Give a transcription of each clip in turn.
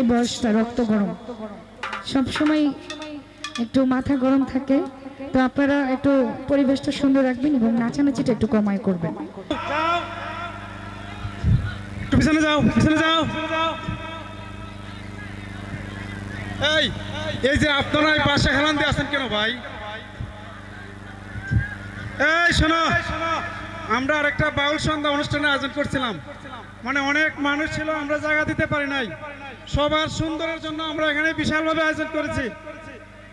যে বয়সটা রক্ত গরম। সব সময় একটু মাথা গরম থাকে, তো আপনারা একটু পরিবেশটা সুন্দর রাখবেন এবং নাচানাচিটা একটু কমাই করবেন। এই এই যে আপনারা এই পাশে হেলান দিয়ে আছেন কেন ভাই? এই, শোনো। আমরা আরেকটা বাউল সন্ধ্যা অনুষ্ঠানের আয়োজন করছিলাম। মানে অনেক মানুষ ছিল, আমরা জায়গা দিতে পারি নাই। সবার সুন্দরের জন্য আমরা এখানে বিশালভাবে আয়োজন করেছি।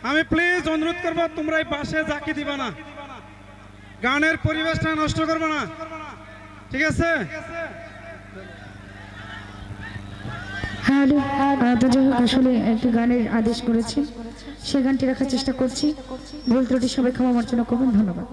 আমি প্লিজ অনুরোধ করব, তোমরা এই পাশে জাকি দিবা না। গানের পরিবেশটা নষ্ট করবে না। ঠিক আছে? হ্যালো আসলে একটি গানের আদেশ করেছি। সে গানটি রাখার চেষ্টা করছি। ভুল ত্রুটি সবাই ক্ষমা মার্জনা করবেন, ধন্যবাদ।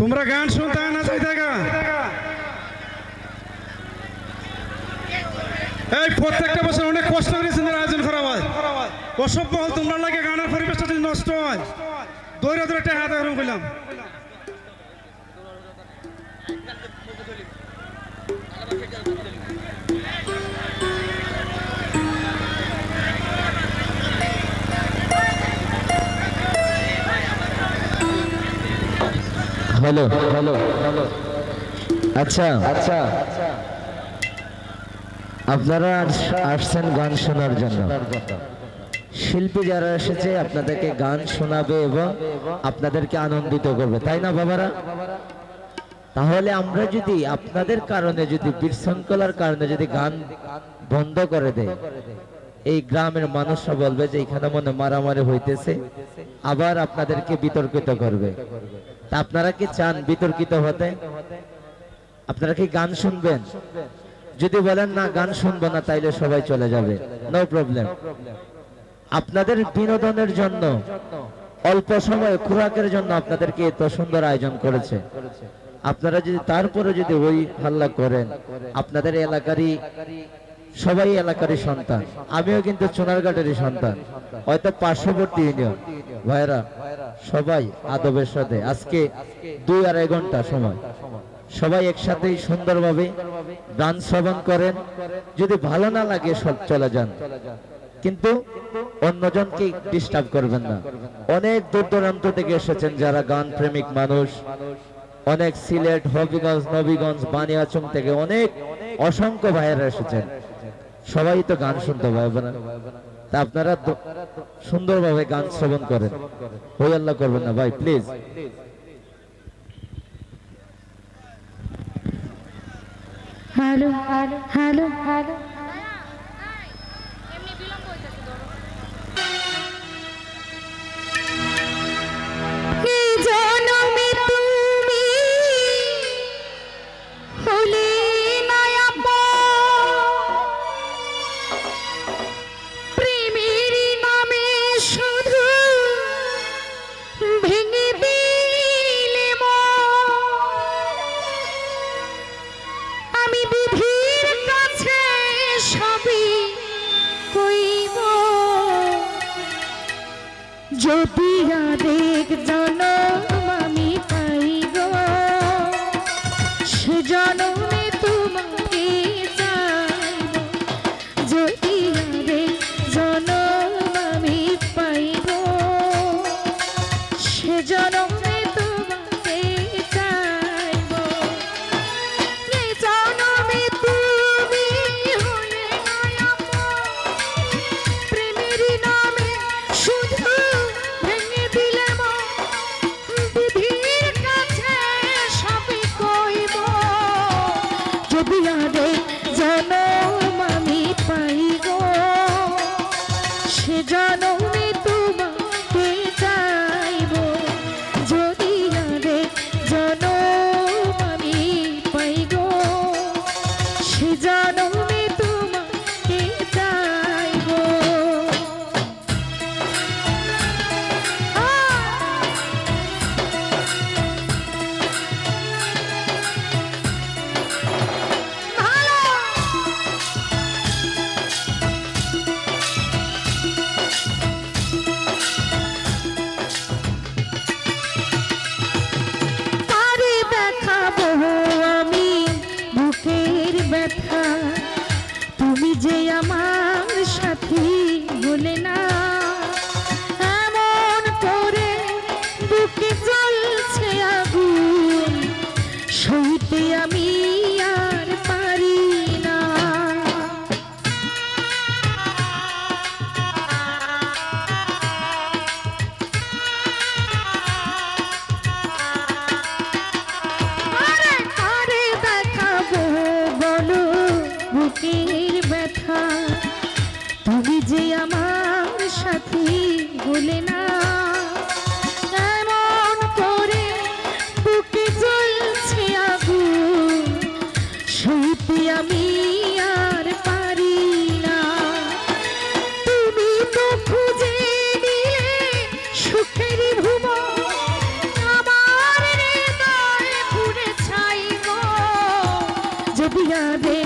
তোমরা গান শুনতে না চাইতে এই, প্রত্যেকটা বছর অনেক কষ্ট করে সুন্দর আয়োজন করা হয়। অসভ্য হল, তোমরা লাগে গানের পরিবেশটা যদি নষ্ট হয়। দৈরা একটা হাতে গরম করলাম। হ্যালো হ্যালো আচ্ছা। আচ্ছা। আপনারা আস- আসছেন গান শোনার জন্য। শিল্পী যারা এসেছে আপনাদেরকে গান শোনাবে এবং আপনাদেরকে আনন্দিত করবে। তাই না বাবারা? তাহলে আমরা যদি আপনাদের কারণে যদি বিশৃঙ্খলার কারণে যদি গান বন্ধ করে দেয় এই গ্রামের মানুষরা বলবে যে এখানে মনে মারামারি হইতেছে। আবার আপনাদেরকে বিতর্কিত করবে। তা আপনারা কি চান বিতর্কিত হতে? আপনারা কি গান শুনবেন? যদি বলেন, না, গান শুনব না, তাইলে সবাই চলে যাবে। নো প্রবলেম আপনাদের বিনোদনের জন্য, অল্প সময় খোরাকের জন্য আপনাদেরকে এত সুন্দর আয়োজন করেছে। আপনারা যদি তারপরে যদি ওই হাল্লা করেন, আপনাদের এলাকারই সবাই এলাকারই সন্তান। আমিও কিন্তু চুনারঘাটেরই সন্তান। হয়তো পার্শ্ববর্তী ইউনিয়ন। ভাইরা সবাই আদবের সাথে। আজকে দুই আড়াই ঘণ্টা সময়। সবাই একসাথেই সুন্দরভাবে গান শ্রবণ করেন। যদি ভালো না লাগে, সব চলে যান। কিন্তু অন্যজনকে ডিস্টার্ব করবেন না। অনেক দূর দূরান্ত থেকে এসেছেন যারা গান প্রেমিক মানুষ। অনেক সিলেট, হবিগঞ্জ, নবীগঞ্জ, বানিয়াচং থেকে অনেক অসংখ্য ভাইয়েরা এসেছেন। সবাই তো গান শুনতে পারবে না। তা আপনারা সুন্দরভাবে গান শ্রবণ করেন। হই আল্লাহ করবেন না ভাই প্লিজ হ্যালো হ্যালো হ্যালো। এমনি সে কথা যাবে।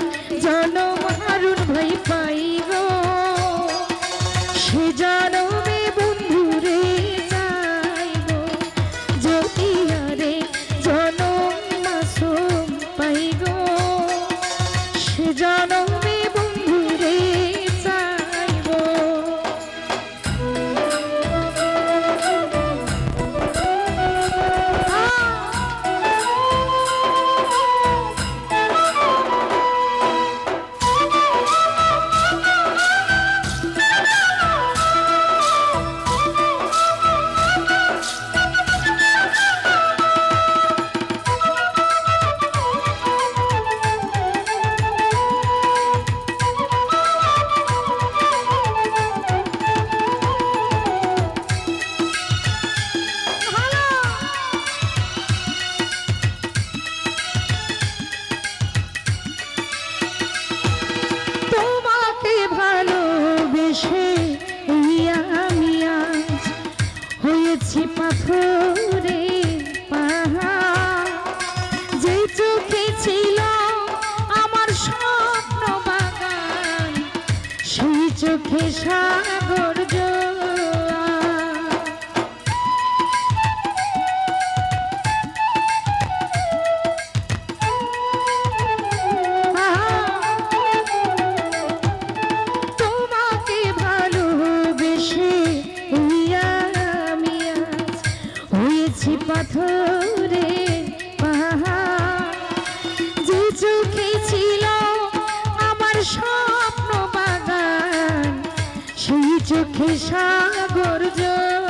জনম হারুন ভাই পাইব। সে জনমে বন্ধুরে যাইব যদি আরে জনম পাইব। সে জনম সুখী সাগর চোখে সাগর জল।